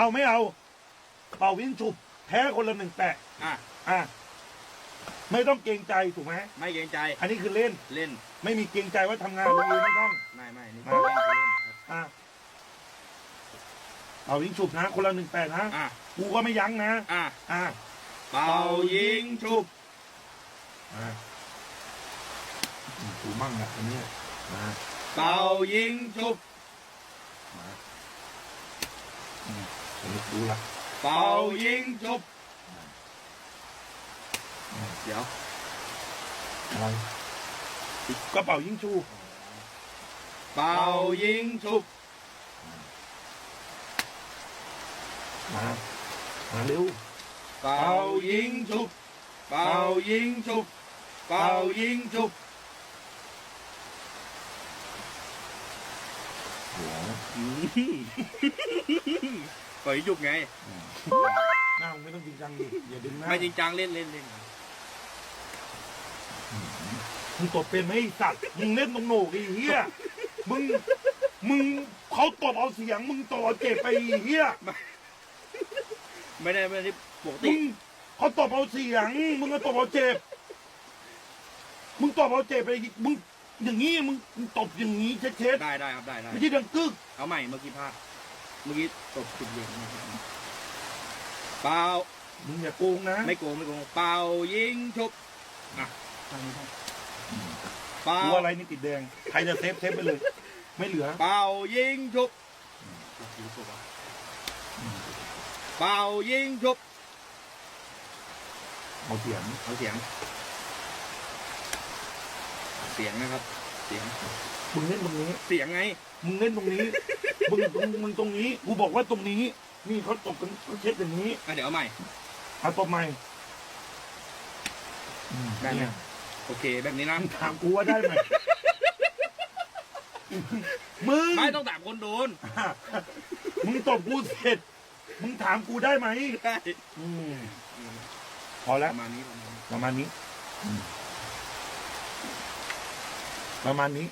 เอาไม่เอา เป่าวิ่งฉุบแพ้คนละหนึ่งแปะอะอะไม่ต้องเกรงใจถูกไหมไม่เกรงใจอันนี้คือเล่นเล่นไม่มีเกรงใจว่าทำงานลุยไม่ต้อง ไม่ไม่นี่มาเล่นคือเล่นครับอะเป่าวิ่งฉุบนะ คนละหนึ่งแปดนะอะกูก็ไม่ยั้งนะอะอะเป่ายิงชุบอะกูมั่งอะอันเนี้ยมาเป่ายิงชุบมา อืมอันนี้ดูละเป่ายิงชุบเดี๋ยวอะไรก็เป่ายิ อืมปล่อยยุบไง หน้ามึงไม่ต้องจริงจังดิอย่าดึงหน้าไม่จริงจังเล่นเล่นเล่นมึงตบเป็นไหมไอ้สัตว์มึงเล่นตรงโหนกไอ้เหี้ยมึงมึงเขาตบเอาเสียง มึงตบเอาเจ็บไปไอ้เหี้ยไม่ได้ไม่ได้ปกมึติงเขาตบเอาเสียง มึงก็ตบเอาเจ็บ มึงตบเอาเจ็บไปมึงอย่างงี้มึงมึงตบอย่างงี้เช็ดได้ได้ครับได้ๆได้ไม่ใช่ดังกึกเอาใหม่เมื่อกี้พลาด เมื่อกี้ตบจุดเด่นนะครับเป่ามึงอย่าโกงนะไม่โกงไม่โกงเป่ายิงชุบอะทางนี้ครับเป่ากูอะไรนี่ติดแดง ใครจะเซฟเซฟไปเลย ไม่เหลือ เป่ายิงชุบเป่ายิงชุบเอาเสียงเอาเสียง เสียงนะครับเสียงมึงเล่นตรงนี้ เสียงไง มึงเล่นตรงนี้ มึงตรงมึงตรงนี้ กูบอกว่าตรงนี้ นี่เขาตบกันเขาเช็ดอย่างนี้อะเดี๋ยวเอาใหม่เอาตบใหม่อืมได้ไหมเนี่ยโอเค แบบนี้นะมึงถามกูว่าได้ไหม มึง ไม่ต้องถามคนโดนมึงตบกูเสร็จ มึงถามกูได้ไหมได้อืมพอปแล้ว ระมาณนี้ประมาณนี้ประมาณนี้อืม ประมาณนี้